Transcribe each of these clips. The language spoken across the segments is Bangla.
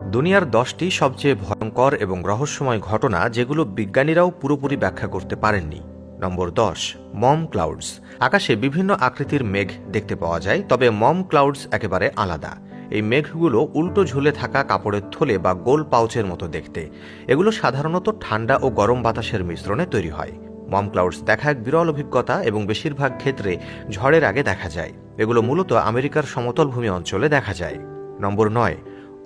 দুনিয়ার দশটি সবচেয়ে ভয়ঙ্কর এবং রহস্যময় ঘটনা যেগুলো বিজ্ঞানীরাও পুরোপুরি ব্যাখ্যা করতে পারেননি। নম্বর দশ, মম ক্লাউডস। আকাশে বিভিন্ন আকৃতির মেঘ দেখতে পাওয়া যায়, তবে মম ক্লাউডস একেবারে আলাদা। এই মেঘগুলো উল্টো ঝুলে থাকা কাপড়ের থলে বা গোল পাউচের মতো দেখতে। এগুলো সাধারণত ঠান্ডা ও গরম বাতাসের মিশ্রণে তৈরি হয়। মম ক্লাউডস দেখা এক বিরল অভিজ্ঞতা এবং বেশিরভাগ ক্ষেত্রে ঝড়ের আগে দেখা যায়। এগুলো মূলত আমেরিকার সমতল ভূমি অঞ্চলে দেখা যায়। নম্বর নয়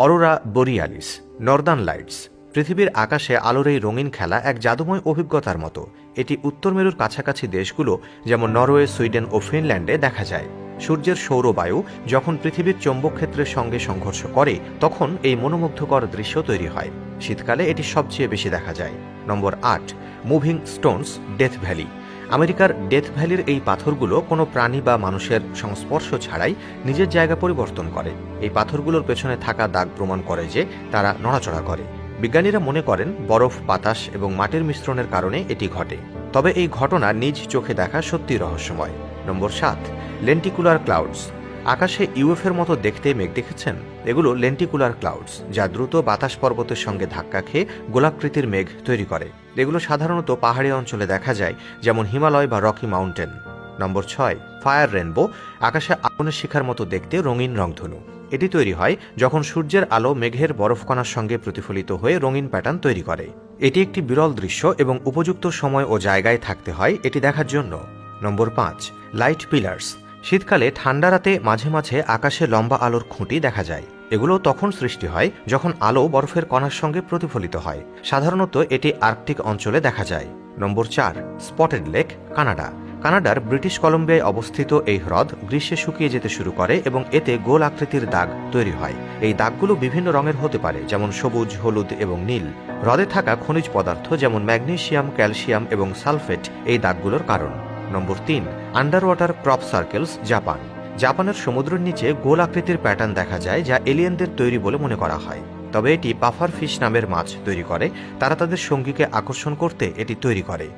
অরোরা বোরিয়ালিস, নর্দার্ন লাইটস, পৃথিবীর আকাশে আলোর এই রঙিন খেলা এক জাদুময় অভিজ্ঞতার মতো। এটি উত্তর মেরুর কাছাকাছি দেশগুলো, যেমন নরওয়ে, সুইডেন ও ফিনল্যান্ডে দেখা যায়। সূর্যের সৌরবায়ু যখন পৃথিবীর চৌম্বক ক্ষেত্রের সঙ্গে সংঘর্ষ করে, তখন এই মনোমুগ্ধকর দৃশ্য তৈরি হয়। শীতকালে এটি সবচেয়ে বেশি দেখা যায়। নম্বর আট, মুভিং স্টোনস, ডেথ ভ্যালি। আমেরিকার ডেথ ভ্যালির এই পাথরগুলো কোনো প্রাণী বা মানুষের সংস্পর্শ ছাড়াই নিজের জায়গা পরিবর্তন করে। এই পাথরগুলোর পেছনে থাকা দাগ প্রমাণ করে যে তারা নড়াচড়া করে। বিজ্ঞানীরা মনে করেন বরফ, বাতাস এবং মাটির মিশ্রণের কারণে এটি ঘটে। তবে এই ঘটনা নিজ চোখে দেখা সত্যি রহস্যময়। নম্বর সাত, লেন্টিকুলার ক্লাউডস। আকাশে ইউএফের মতো দেখতে মেঘ দেখেছেন? এগুলো লেন্টিকুলার ক্লাউডস, যা দ্রুত বাতাস পর্বতের সঙ্গে ধাক্কা খেয়ে গোলাকৃতির মেঘ তৈরি করে। এগুলো সাধারণত পাহাড়ি অঞ্চলে দেখা যায়, যেমন হিমালয় বা রকি মাউন্টেন। নম্বর ছয়, ফায়ার রেনবো, আকাশে আগুনের শিখার মতো দেখতে রঙিন রংধনু। এটি তৈরি হয় যখন সূর্যের আলো মেঘের বরফকণার সঙ্গে প্রতিফলিত হয়ে রঙিন প্যাটার্ন তৈরি করে। এটি একটি বিরল দৃশ্য এবং উপযুক্ত সময় ও জায়গায় থাকতে হয় এটি দেখার জন্য। নম্বর পাঁচ, লাইট পিলার্স। শীতকালে ঠান্ডা রাতে মাঝে মাঝে আকাশে লম্বা আলোর খুঁটি দেখা যায়। এগুলো তখন সৃষ্টি হয় যখন আলো বরফের কণার সঙ্গে প্রতিফলিত হয়। সাধারণত এটি আর্কটিক অঞ্চলে দেখা যায়। নম্বর চার, স্পটেড লেক, কানাডা। কানাডার ব্রিটিশ কলম্বিয়ায় অবস্থিত এই হ্রদ গ্রীষ্মে শুকিয়ে যেতে শুরু করে এবং এতে গোল আকৃতির দাগ তৈরি হয়। এই দাগগুলো বিভিন্ন রঙের হতে পারে, যেমন সবুজ, হলুদ এবং নীল। হ্রদে থাকা খনিজ পদার্থ যেমন ম্যাগনেশিয়াম, ক্যালসিয়াম এবং সালফেট এই দাগগুলোর কারণ। নম্বর তিন under water crop circles, Japan. জাপানের সমুদ্রের নিচে গোল আকৃতির প্যাটার্ন দেখা যায় যা এলিয়েনদের তৈরি বলে মনে করা হয়। তবে এটি পাফার ফিশ নামের মাছ তৈরি করে। তারা তাদের সঙ্গীকে আকর্ষণ করতে এটি তৈরি করে।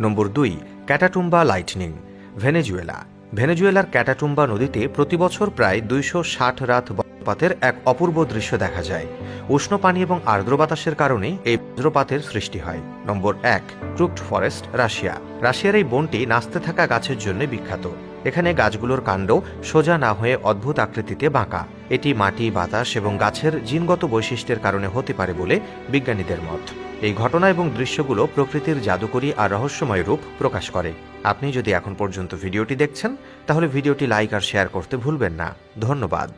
নম্বর দুই, ক্যাটাটুম্বা লাইটনিং, ভেনেজুয়েলা। ভেনেজুয়েলার ক্যাটাটুম্বা নদীতে প্রতি বছর প্রায় দুইশো ষাট রাত বজ্রপাতের এক অপূর্ব দৃশ্য দেখা যায়। উষ্ণ পানি এবং আর্দ্র বাতাসের কারণে এই বজ্রপাতের সৃষ্টি হয়। নম্বর এক, ক্রুকড ফরেস্ট, রাশিয়া। রাশিয়ার এই বনটি নাচতে থাকা গাছের জন্য বিখ্যাত। এখানে গাছগুলোর কাণ্ড সোজা না হয়ে অদ্ভুত আকৃতিতে বাঁকা। এটি মাটি, বাতাস এবং গাছের জিনগত বৈশিষ্ট্যের কারণে হতে পারে বলে বিজ্ঞানীদের মত। এই ঘটনা এবং দৃশ্যগুলো প্রকৃতির জাদুকরী আর রহস্যময় রূপ প্রকাশ করে। আপনি যদি এখন পর্যন্ত ভিডিওটি দেখছেন, তাহলে ভিডিওটি লাইক আর শেয়ার করতে ভুলবেন না। ধন্যবাদ।